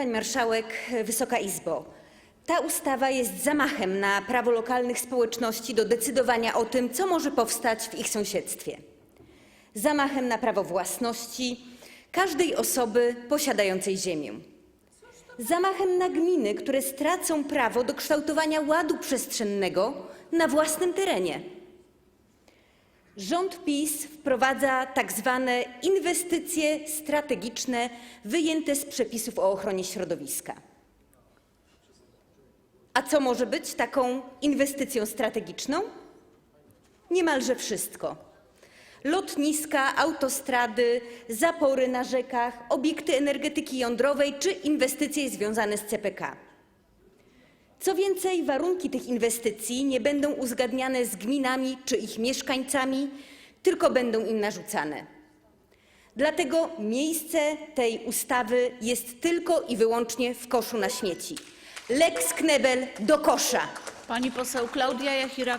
Pani Marszałek, Wysoka Izbo! Ta ustawa jest zamachem na prawo lokalnych społeczności do decydowania o tym, co może powstać w ich sąsiedztwie. Zamachem na prawo własności każdej osoby posiadającej ziemię. Zamachem na gminy, które stracą prawo do kształtowania ładu przestrzennego na własnym terenie. Rząd PiS wprowadza tak zwane inwestycje strategiczne wyjęte z przepisów o ochronie środowiska. A co może być taką inwestycją strategiczną? Niemalże wszystko. Lotniska, autostrady, zapory na rzekach, obiekty energetyki jądrowej czy inwestycje związane z CPK. Co więcej, warunki tych inwestycji nie będą uzgadniane z gminami czy ich mieszkańcami, tylko będą im narzucane. Dlatego miejsce tej ustawy jest tylko i wyłącznie w koszu na śmieci. Lex Knebel do kosza. Pani poseł Klaudia Jachira,